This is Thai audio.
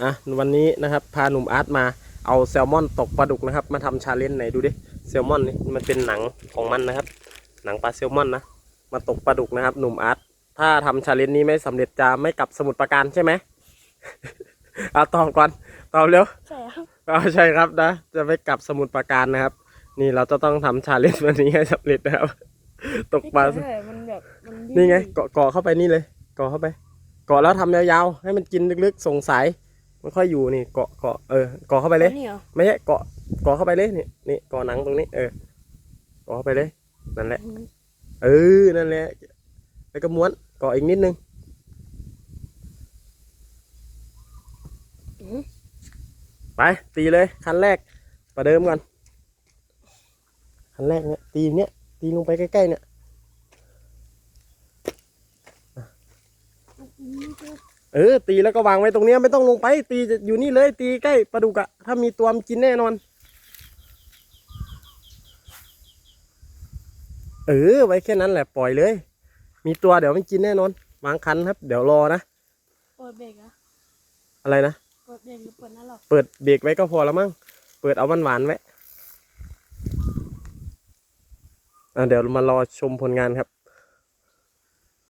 อะวันนี้นะครับพาหนุ่มอาร์ตมาเอาแซลมอนตกปลาดุกนะครับ มาทำชาเลนจ์ไหนดูดิแซลมอนนี่มันเป็นหนังของมันนะครับ หนังปลาแซลมอนนะมาตกปลาดุกนะครับ หนุ่มอาร์ตถ้าทำชาเลนจ์นี้ไม่สำเร็จจะไม่กลับสมุทรปราการใช่ไหมเอาตอบก่อนตอบเร็วใช่ครับอ๋อใช่ครับนะ จะไม่กลับสมุทรปราการนะครับ นี่เราจะต้องทำชาเลนจ์วันนี้ให้สำเร็จนะครับ ตกปลา ใช่มันแบบมันดิ้นี่ไงเกาะเกาะเข้าไปนี่เลยเกาะเข้าไปเกาะแล้วทำยาวๆให้มันกินลึกๆส่งสาย มันค่อยอยู่นี่เกาะเกาะเออเกาะเข้าไปเลย นี่เหรอไม่ใช่เกาะเกาะเข้าไปเลยนี่นี่เกาะหนังตรงนี้ เออเกาะเข้าไปเลยนั่นแหละอืมเออนั่นแหละ แล้วก็ม้วนเกาะอีกนิดนึงอืมไปตีเลยคันแรกประเดิมก่อนคันแรกเนี่ยตีเนี้ยตีลงไปใกล้ๆเนี่ย เออ ตีแล้วก็วางไว้ตรงเนี้ยไม่ต้องลงไป ตีจะอยู่นี่เลยตีใกล้ปลาดุกอะถ้ามีตัวมันกินแน่นอน เออ ไว้แค่นั้นแหละปล่อยเลย มีตัวเดี๋ยวมันกินแน่นอน วางคันครับ เดี๋ยวรอนะเปิดเบรกอะอะไรนะเปิดเบรกหรือเปิดหน้าหรอกเปิดเบรกไว้ก็พอแล้วมั้งเปิดเอาหวานๆไว้อะเดี๋ยวมารอชมผลงานครับ